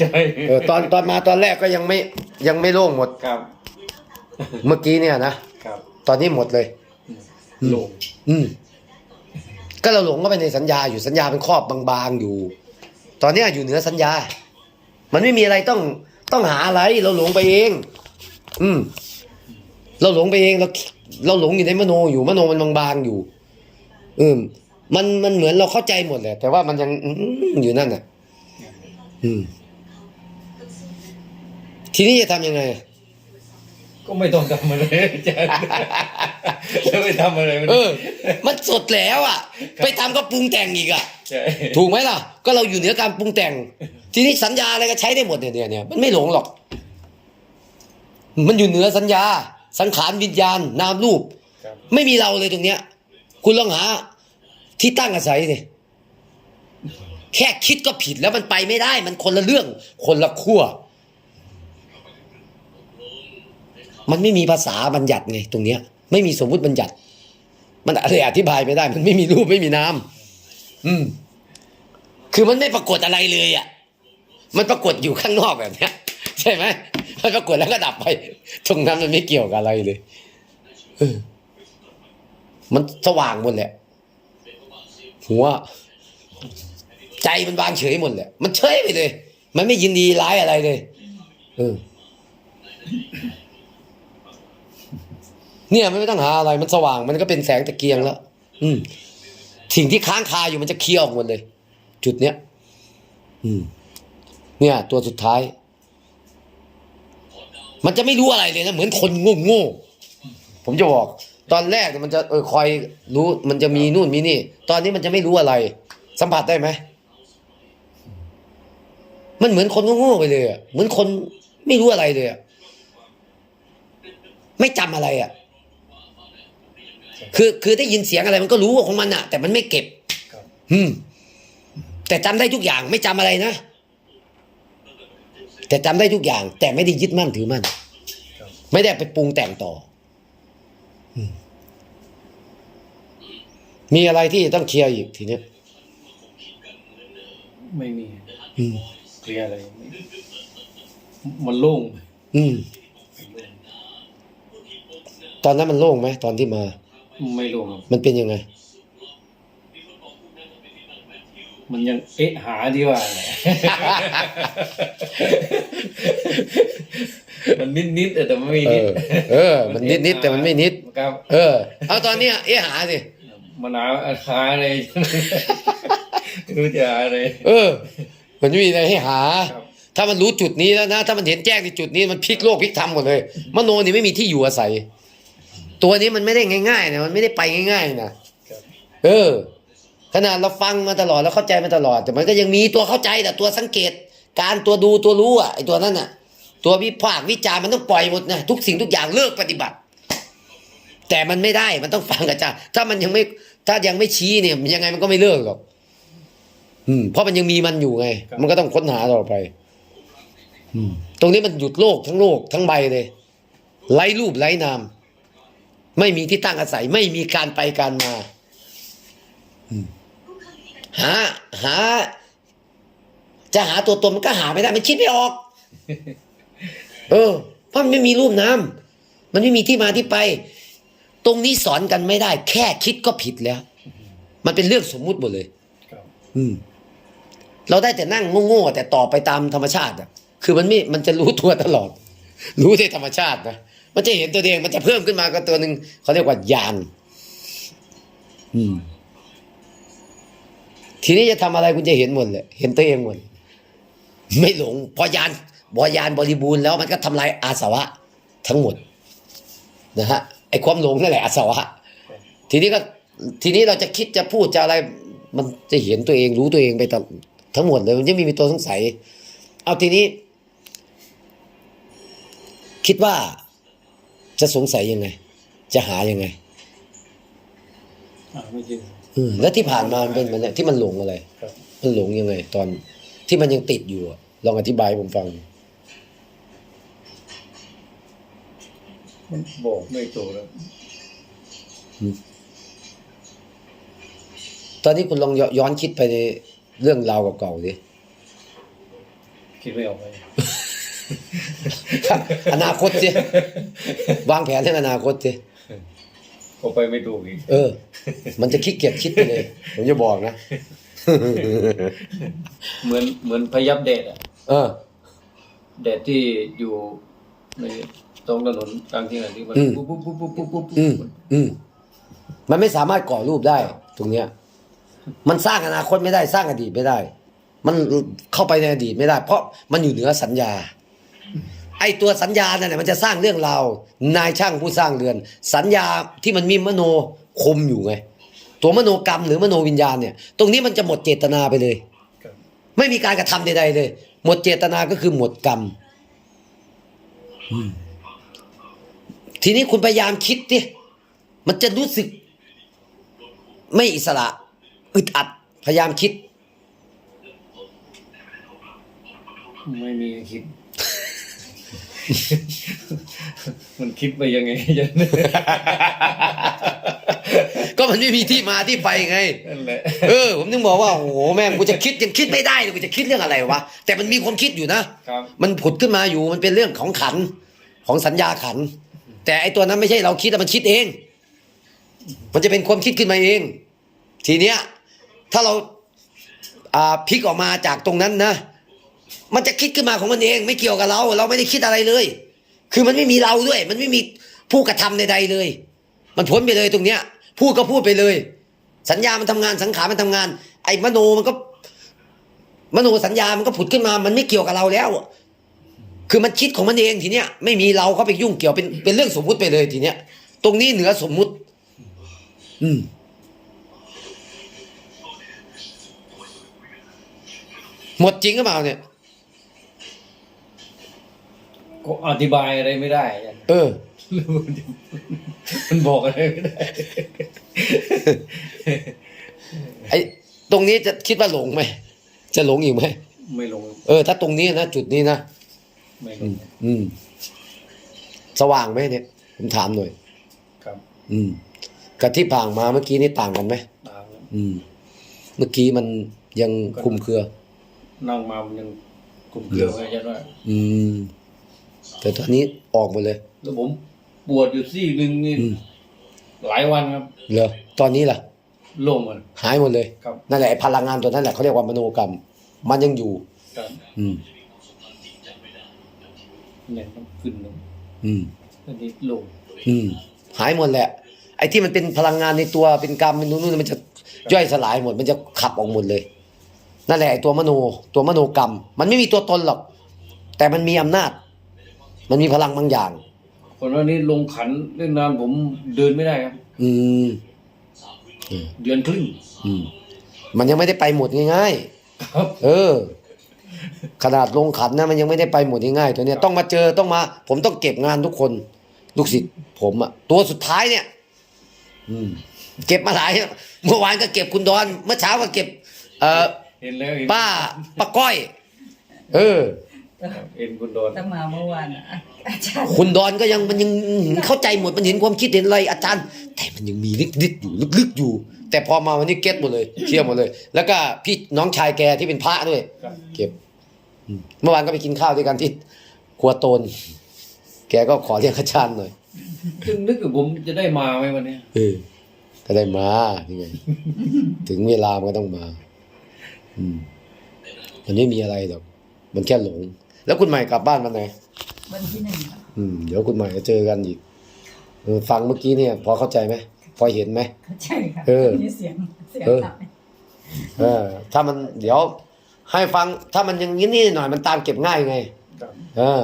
ใช่เออตอนตอนมาตอนแรกก็ยังไม่ยังไม่โล่งหมด ครับเมื่อกี้เนี่ยนะครับตอนนี้หมดเลยลงอืมก็เราหลงก็ไปในสัญญาอยู่สัญญาเป็นครอบบางๆอยู่ ตอนเนี้ยอยู่เหนือสัญญา มันไม่มีอะไรต้องต้องหาอะไร เราหลงไปเอง อืม เราหลงไปเองเราเราหลงอยู่ในมโนอยู่มโนมันบางๆอยู่ อืม มันมันเหมือนเราเข้าใจหมดแหละแต่ว่ามันยังอื้อหืออยู่นั่นน่ะ อืม ทีนี้จะทำยังไง ก็ไม่ต้องทำอะไรอาจารย์แล้วไม่ทำอะไรมันเออ มันสดแล้วอะ ไปทำก็ปรุงแต่งอีกอะ ใช่ถูกไหมล่ะ ก็เราอยู่เหนือการปรุงแต่ง ทีนี้สัญญาอะไรก็ใช้ได้หมดเนี่ยเนี่ยเนี่ยมันไม่หลงหรอก มันอยู่เหนือสัญญา สังขารวิญญาณ นามรูป ครับไม่มีเราเลยตรงเนี้ย คุณลองหา ที่ตั้งอาศัยสิ แค่คิดก็ผิดแล้วมันไปไม่ได้ มันคนละเรื่อง คนละขั้ว มันไม่มีภาษาบัญญัติไงตรงเนี้ย ไม่มีสมมุติบัญญัติ มันอะไรอธิบายไม่ได้ มันไม่มีรูปไม่มีนามอืม คือมันไม่ปรากฏอะไรเลยอะ มันปรากฏอยู่ข้างนอกแบบเนี้ย ใช่ไหมมันปรากฏแล้วก็ดับไป ตรงนั้นมันไม่เกี่ยวกับอะไรเลยมันสว่างหมดแหละหัว ใจมันวางเฉยหมดแหละมันเฉยไปเลย มันไม่ยินดีร้ายอะไรเลยเออเนี่ยมันไม่ต้องหาอะไร มันสว่าง มันก็เป็นแสงตะเกียงแล้ว อืม สิ่งที่ค้างคาอยู่มันจะเคลียร์ออกหมดเลย จุดเนี้ย อืม เนี่ย ตัวสุดท้าย มันจะไม่รู้อะไรเลยนะ เหมือนคนโง่โง่ผมจะบอก ตอนแรกมันจะเออคอยรู้ มันจะมีนู่นมีนี่ ตอนนี้มันจะไม่รู้อะไร สัมผัสได้ไหม มันเหมือนคนโง่ๆไปเลยอะเหมือนคนไม่รู้อะไรเลยอะไม่จำอะไรอะ คือคือได้ยินเสียงอะไรมันก็รู้ของมันอะ แต่มันไม่เก็บครับอืม แต่จำได้ทุกอย่าง ไม่จำอะไรนะแต่จำได้ทุกอย่าง แต่ไม่ได้ยึดมั่นถือมั่นครับไม่ได้ไปปรุงแต่งต่ออืมมีอะไรที่ต้องเคลียร์อีกทีเนี้ยไม่มีอืม เคลียร์อะไรไม่มันโล่งอืม ตอนนั้นมันโล่งไหมตอนที่มา ไม่โล่งครับ มันเป็นยังไง มันยังเอ๊ะหาดีกว่าแหละ มันนิดนิดๆแต่มันไม่เอนิดอ เออ มันนิดนิดๆแต่มันไม่นิด ครับ เออ เอาตอนเนี้ยเอ๊ะหาสิ มันหาหาอะไร ไม่รู้จะหาอะไร เออ มันไม่มีอะไรให้หาครับถ้ามันรู้จุดนี้แล้วนะ ถ้ามันเห็นแจ้งในจุดนี้มันพลิกโลกพลิกธรรมหมดเลย มโนนี่ไม่มีที่อยู่อาศัย ตัวนี้มันไม่ได้ง่ายๆนะมันไม่ได้ไปง่ายๆนะครับเออ ขนาดเราฟังมาตลอดแล้วเข้าใจมาตลอด แต่มันก็ยังมีตัวเข้าใจแต่ตัวสังเกต การตัวดูตัวรู้อะไอตัวนั้นอะ ตัววิพากษ์วิจารณ์มันต้องปล่อยหมดนะทุกสิ่งทุกอย่างเลิกปฏิบัติ แต่มันไม่ได้มันต้องฟังอาจารย์ถ้ามันยังไม่ถ้ายังไม่ชี้เนี่ยยังไงมันก็ไม่เลิกหรอก อืมเพราะมันยังมีมันอยู่ไงครับมันก็ต้องค้นหาต่อไป อืม ตรงนี้มันหยุดโลกทั้งโลกทั้งใบเลยไร้รูปไร้นาม ไม่มีที่ตั้งอาศัย ไม่มีการไปการมาอืมหาหา จะหาตัวตนมันก็หาไม่ได้ มันคิดไม่ออก เออ เพราะมันไม่มีรูปนามมันไม่มีที่มาที่ไป ตรงนี้สอนกันไม่ได้ แค่คิดก็ผิดแล้ว มันเป็นเรื่องสมมุติหมดเลยครับอืม เราได้แต่นั่งโง่ๆแต่ต่อไปตามธรรมชาติอะคือมันไม่มันจะรู้ตัวตลอด รู้ในธรรมชาตินะมันจะเห็นตัวเองมันจะเพิ่มขึ้นมาก็ตัวหนึ่งเขาเรียกว่าญาณอืม ทีนี้จะทำอะไรคุณจะเห็นหมดเลยเห็นตัวเองหมดไม่หลงพอยานบอยานบริบูรณ์แล้วมันก็ทำลายอาสวะทั้งหมด นะฮะไอ้ความหลงนั่นแหละอาสวะ ทีนี้ก็ ทีนี้เราจะคิดจะพูดจะอะไร มันจะเห็นตัวเองรู้ตัวเองไปตลอด ทั้งหมดเลยมันจะไมมีตัวสงสัย เอาทีนี้ คิดว่าจะสงสัยยังไง จะหายังไงอ่าไม่จริงอืมแล้วที่ผ่านมามันเป็นมันเนี่ยที่มันหลงอะไรครับมันหลงยังไง ตอนที่มันยังติดอยู่อะลองอธิบายให้ผมฟัง มันบอกไม่ถูกแล้วตอนนี้คุณลองย้อนคิดไปใน เรื่องราวเก่าๆดิคิดไม่ออกเลยอนาคตสิวางแผนเรื่องอนาคตสิก็ไปไม่ถูกอีกเออ มันจะขี้เกียจคิดไปเลย ผมจะบอกนะ เหมือนเหมือนพยับแดดอะเออแดดที่อยู่ในตรงถนนกลางที่ไหนที่มันอืมปุ๊บปุ๊บปุ๊บปุ๊บปุ๊บปุ๊บอืมอืมมันไม่สามารถก่อรูปได้ ตรงเนี้ย มันสร้างอนาคตไม่ได้สร้างอดีตไม่ได้ มันเข้าไปในอดีตไม่ได้ เพราะมันอยู่เหนือสัญญา ไอตัวสัญญานั่นแหละมันจะสร้างเรื่องราวนายช่างผู้สร้างเรือน สัญญาที่มันมีมโนคมอยู่ไงตัวมโนกรรมหรือมโนวิญญาณเนี่ยตรงนี้มันจะหมดเจตนาไปเลย ไม่มีการกระทำใดๆเลย หมดเจตนาก็คือหมดกรรมทีนี้คุณพยายามคิดดิมันจะรู้สึกไม่อิสระ อึดอัด พยายามคิด ไม่มีคิด มันคิดไปยังไงยันก็มันไม่มีที่มาที่ไปไง นั่นแหละเออ ผมนึกบอกว่าโอ้โหแม่งกูจะคิดยังคิดไม่ได้เลยกูจะคิดเรื่องอะไรวะแต่มันมีความคิดอยู่นะ ครับ มันผุดขึ้นมาอยู่มันเป็นเรื่องของขันของสัญญาขัน แต่ไอตัวนั้นไม่ใช่เราคิดแต่มันคิดเอง มันจะเป็นความคิดขึ้นมาเอง ทีเนี้ย ถ้าเราพลิกออกมาจากตรงนั้นนะ มันจะคิดขึ้นมาของมันเองไม่เกี่ยวกับเรา เราไม่ได้คิดอะไรเลย คือมันไม่มีเราด้วย มันไม่มีผู้กระทำใดๆเลย มันพ้นไปเลยตรงเนี้ย พูดก็พูดไปเลย สัญญามันทำงานสังขารมันทำงาน ไอ้มโนมันก็ มโนสัญญามันก็ผุดขึ้นมา มันไม่เกี่ยวกับเราแล้ว คือมันคิดของมันเองทีเนี้ยไม่มีเราเข้าไปยุ่งเกี่ยวเป็นเป็นเรื่องสมมุติไปเลยทีเนี้ย ตรงนี้เหนือสมมุติ อืม หมดจริงหรือเปล่าเนี่ย ก็อธิบายอะไรไม่ได้ยันเออ มันบอกอะไรไม่ได้ ไอ้ตรงนี้จะคิดว่าหลงไหม จะหลงอีกไหม ไม่ลงเออ ถ้าตรงนี้นะจุดนี้นะ ไม่ลอืงมอืม สว่างไหมเนี่ย ผมถามหน่อย ครับอืม กับที่ผ่านมาเมื่อกี้นี่ต่างกันไหมตามแล้ว อืม เมื่อกี้มันยังคลุมเครือ นั่งมามันยังกลุ่มเกลียวไงยันว่าอืม แต่ตอนนี้ออกหมดเลย แล้วผมปวดอยู่ซี่หนึ่งนี่อืม หลายวันครับเหรอตอนนี้ล่ะ โล่งมันหายหมดเลย ครับ นั่นแหละไอ้พลังงานตัวนั้นแหละเขาเรียกว่ามโนกรรม มันยังอยู่ ครับอืม เนี่ยต้องขึ้นลงอืม อันนี้โล่ง อืม หายหมดแหละ ไอ้ที่มันเป็นพลังงานในตัวเป็นกรรมเป็นนู่นนู่นมันจะย่อยสลายหมด มันจะขับออกหมดเลย นั่นแหละไอ้ตัวมโนตัวมโนกรรม มันไม่มีตัวตนหรอก แต่มันมีอำนาจ มันมีพลังบางอย่าง คนว่านี้ลงขันเรื่องนานผมเดินไม่ได้ครับ อืมเดือนครึ่งอืมมันยังไม่ได้ไปหมดง่ายครับๆเออ ขนาดลงขันนะมันยังไม่ได้ไปหมดง่ายๆตัวเนี้ยต้องมาเจอต้องมา ผมต้องเก็บงานทุกคน ลูกศิษย์ผมอะตัวสุดท้ายเนี่ย อืม เก็บมาหลายเมื่อวานก็เก็บคุณดอน เมื่อเช้าก็เก็บ เอ่อ เห็นแล้วเห็นป้าป้าก้อย เออ เห็นคุณโดนตั้งมาเมื่อวานอะอาจารย์คุณดอนก็ยังมันยังเข้าใจหมดมันเห็นความคิดเห็นอะไรอาจารย์ แต่มันยังมีนิดๆอยู่ลึกๆอยู่ แต่พอมาวันนี้เก็ตหมดเลยเคลียร์หมดเลย แล้วก็พี่น้องชายแกที่เป็นพระด้วย ครับเก็บอืมเมื่อวานก็ไปกินข้าวด้วยกันที่ครัวโตน แกก็ขอเรียกอาจารย์หน่อยจึงนึกว่าผมจะได้มาไหมวันเนี้ยเออก็ได้มานี่ไง ถึงเวลามันก็ต้องมาอื มมันไม่มีอะไรหรอกมันแค่หลง แล้วคุณใหม่กลับบ้านวันไหนวันที่หนึ่งค่ะอืมเดี๋ยวคุณใหม่จะเจอกันอีกเออฟังเมื่อกี้เนี่ย พอเข้าใจไหมพอเห็นไหมใช่ค่ะเออ มีเสียงเสียงเออหายเออ ถ้ามันเดี๋ยว ให้ฟังถ้ามันยังนี้นี่หน่อยมันตามเก็บง่ายไงครับเออ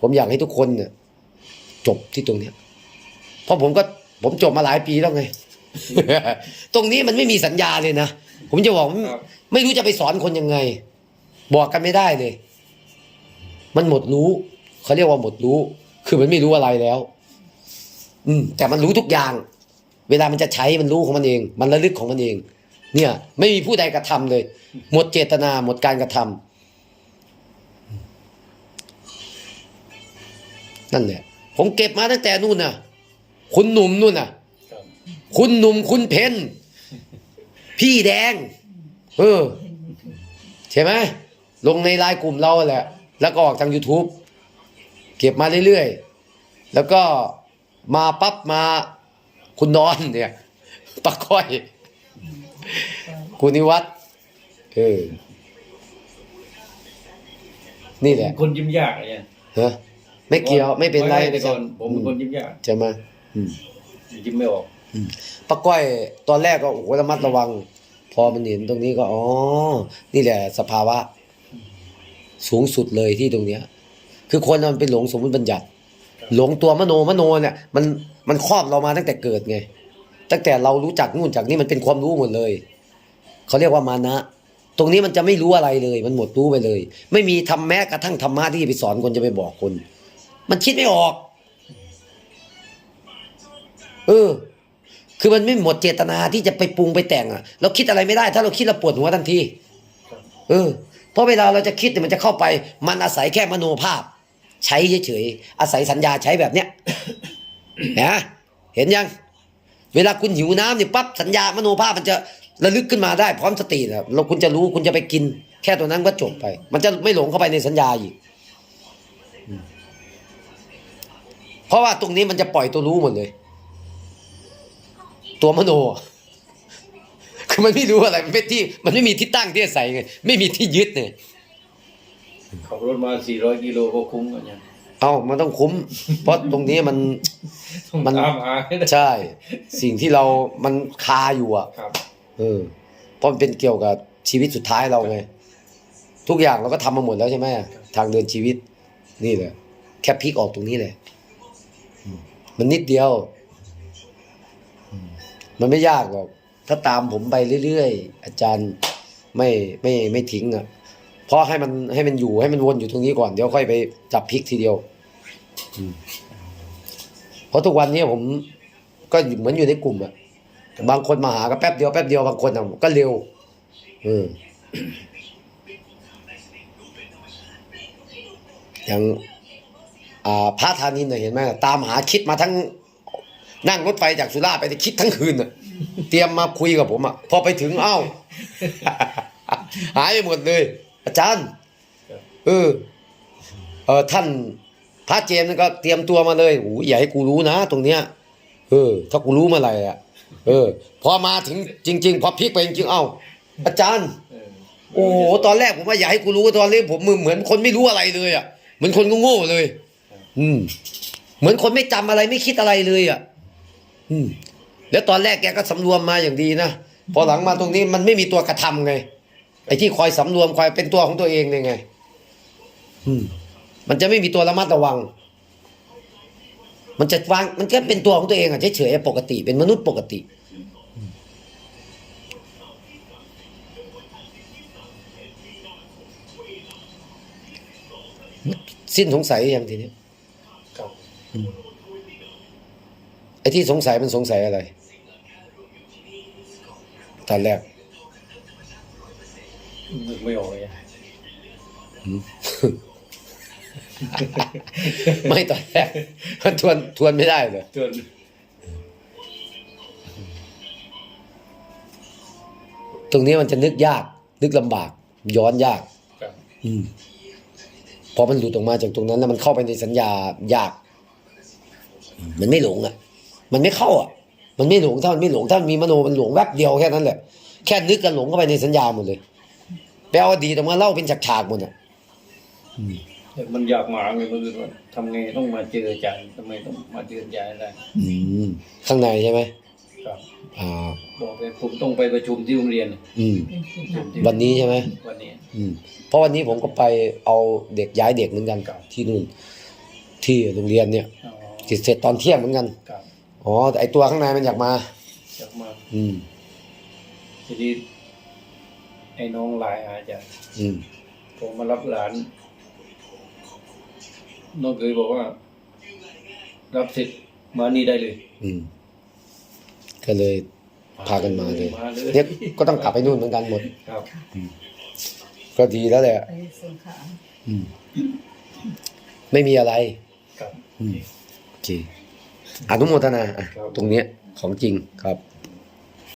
ผมอยากให้ทุกคนเนี่ยจบที่ตรงเนี้ยเพราะผมก็ผมจบมาหลายปีแล้วไง ตรงนี้มันไม่มีสัญญาเลยนะ ผมจะบอกว่าครับ ไม่รู้จะไปสอนคนยังไง บอกกันไม่ได้เลย มันหมดรู้เขาเรียกว่าหมดรู้ คือมันไม่รู้อะไรแล้ว อืม แต่มันรู้ทุกอย่าง เวลามันจะใช้มันรู้ของมันเอง มันระลึกของมันเอง เนี่ย ไม่มีผู้ใดกระทำเลย หมดเจตนา หมดการกระทำนั่นแหละ ผมเก็บมาตั้งแต่นู่นน่ะ คุณหนุ่มนู่นน่ะ ครับ คุณหนุ่มคุณเพน พี่แดง เออ ใช่ไหมลงในไลน์กลุ่มเราแหละ แล้วก็ออกทาง YouTube เก็บมาเรื่อยๆ แล้วก็มาปั๊บมาคุณนอนเนี่ยปะก้อย คุณนิวัฒน์เออ นี่แหละ คนยิ้มยากอะเนี่ยฮะไม่เกี่ยวไม่เป็นไรแต่ก่อนผมเป็นคนยิ้มยาก ใช่ไหมอืมยิ้มไม่ออก ป้าก้อยตอนแรกก็โอ้โหระมัดระวัง พอมันเห็นตรงนี้ก็อ๋อนี่แหละสภาวะ สูงสุดเลยที่ตรงเนี้ย คือคนมันเป็นหลงสมมติบัญญัติ หลงตัวมโนมโนเนี่ย มันมันครอบเรามาตั้งแต่เกิดไง ตั้งแต่เรารู้จักนู่นจากนี่มันเป็นความรู้หมดเลยเขาเรียกว่ามานะตรงนี้มันจะไม่รู้อะไรเลย มันหมดรู้ไปเลย ไม่มีทำแม้กระทั่งธรรมะที่จะไปสอนคนจะไปบอกคน มันคิดไม่ออก เออ คือมันไม่หมดเจตนาที่จะไปปรุงไปแต่งอะ เราคิดอะไรไม่ได้ ถ้าเราคิดเราปวดหัวทันที เออ เพราะเวลาเราจะคิดเนี่ยมันจะเข้าไป มันอาศัยแค่มโนภาพ ใช้เฉยๆอาศัยสัญญาใช้แบบเนี้ยนะเห็นยัง เวลาคุณหิวน้ำเนี่ยปั๊บสัญญามโนภาพมันจะระลึกขึ้นมาได้พร้อมสติแล้วเราคุณจะรู้คุณจะไปกิน แค่ตัวนั้นก็จบไป มันจะไม่หลงเข้าไปในสัญญาอีกเพราะว่าตรงนี้มันจะปล่อยตัวรู้หมดเลย ตัวมโนอะคือมันไม่รู้อะไร มันไม่ที่ มันไม่มีที่ตั้งที่อาศัยไง ไม่มีที่ยึดเนี่ยขับรถมา400กิโลก็คุ้มกันเนี่ยเอามันต้องคุ้ม เพราะตรงนี้มันต้องมันตามหาให้ได้ ใช่ สิ่งที่เรา มันคาอยู่อะ ครับ เออ เพราะมันเป็นเกี่ยวกับชีวิตสุดท้ายเราไง ทุกอย่างเราก็ทำมาหมดแล้วใช่ไหมทางเดินชีวิต นี่แหละ แค่พลิกออกตรงนี้เลยอืมมันนิดเดียวอื มันไม่ยากหรอก ถ้าตามผมไปเรื่อยๆ อาจารย์ไม่ไม่ไม่ทิ้งอะเพราะให้มันให้มันอยู่ให้มันวนอยู่ตรงนี้ก่อนเดี๋ยวค่อยไปจับพลิกทีเดียวเพราะทุกวันนี้ผมก็เหมือนอยู่ในกลุ่มอะบางคนมาหาก็แป๊บเดียวแป๊บเดียวบางคนก็เร็วเอออย่างอ่าพระธานินเห็นไหมตามหาคิดมาทั้ง นั่งรถไฟจากสุราษฎร์ไปคิดทั้งคืนน่ะเตรียมมาคุยกับผมอะพอไปถึงเอ้า หายไปหมดเลย อาจารย์เออเออท่านพระเจมส์นั่นก็เตรียมตัวมาเลยโอ้ยอย่าให้กูรู้นะตรงเนี้ย เออ ถ้ากูรู้เมื่อไหร่อะ เออ พอมาถึงจริง ๆ พอพลิกไปจริงๆเอ้า อาจารย์เออโอ้โหตอนแรกผมว่าอย่าให้กูรู้ตอนนี้ผมเหมือนคนไม่รู้อะไรเลยอะเหมือนคนโง่ๆเลย อืม เหมือนคนไม่จำอะไรไม่คิดอะไรเลยอะ อืมแล้วตอนแรกแกก็สำรวมมาอย่างดีนะพอหลังมาตรงนี้มันไม่มีตัวกระทำไงไอ้ที่คอยสำรวมคอยเป็นตัวของตัวเองเนี่ยไง อืม มันจะไม่มีตัวระมัดระวัง มันจะวาง มันก็เป็นตัวของตัวเองอะเฉยๆปกติ เป็นมนุษย์ปกติสิ้นสงสัยอย่างทีนี้ครับ ไอ้ที่สงสัยมันสงสัยอะไรตอนแรกนึกไม่ออกเลยไม่ตอนแรกมันทวนทวนไม่ได้เลยจนตรงนี้มันจะนึกยาก นึกลำบาก ย้อนยากครับอืมพอมันหลุดออกมาจากตรงนั้นแล้วมันเข้าไปในสัญญายาก มันไม่หลงอะ มันไม่เข้าอะ มันไม่หลงถ้ามันไม่หลงถ้ามันมีมโนมันหลงแวบเดียวแค่นั้นแหละแค่นึกกันหลงเข้าไปในสัญญาหมดเลยแปลว่าดีแต่มาเล่าเป็นฉากๆหมดอะแต่มันอยากมาไงมันคือว่าทำไงต้องมาเจออาจารย์ทำไมต้องมาเจออาจารย์ได้อืมข้างในใช่ไหมครับอ่าบอกเลยผมต้องไปประชุมที่โรงเรียน อืมประชุมที่วันนี้ใช่ไหมวันนี้ อืมเพราะวันนี้ผมก็ไปเอาเด็กย้ายเด็กเหมือนกันครับที่นู่น ที่โรงเรียนเนี่ยอ๋อเสร็จตอนเที่ยงเหมือนกันครับ อ๋อแต่ไอตัวข้างในมันอยากมา อยากมา อืม ทีนี้ไอ้น้องไลน์หาอาจารย์อืมผมมารับหลาน น้องเคยบอกว่า รับเสร็จมานี่ได้เลย อืมก็เลยพากันมาเลยมาเลย เนี่ยก็ต้องกลับไปนู่นเหมือนกันหมด ครับ ก็ดีแล้วแหละ ไปสงขลา อืม ไม่มีอะไร ครับ อืมโอเค อนุโมทนาอะตรงเนี้ยของจริงครับ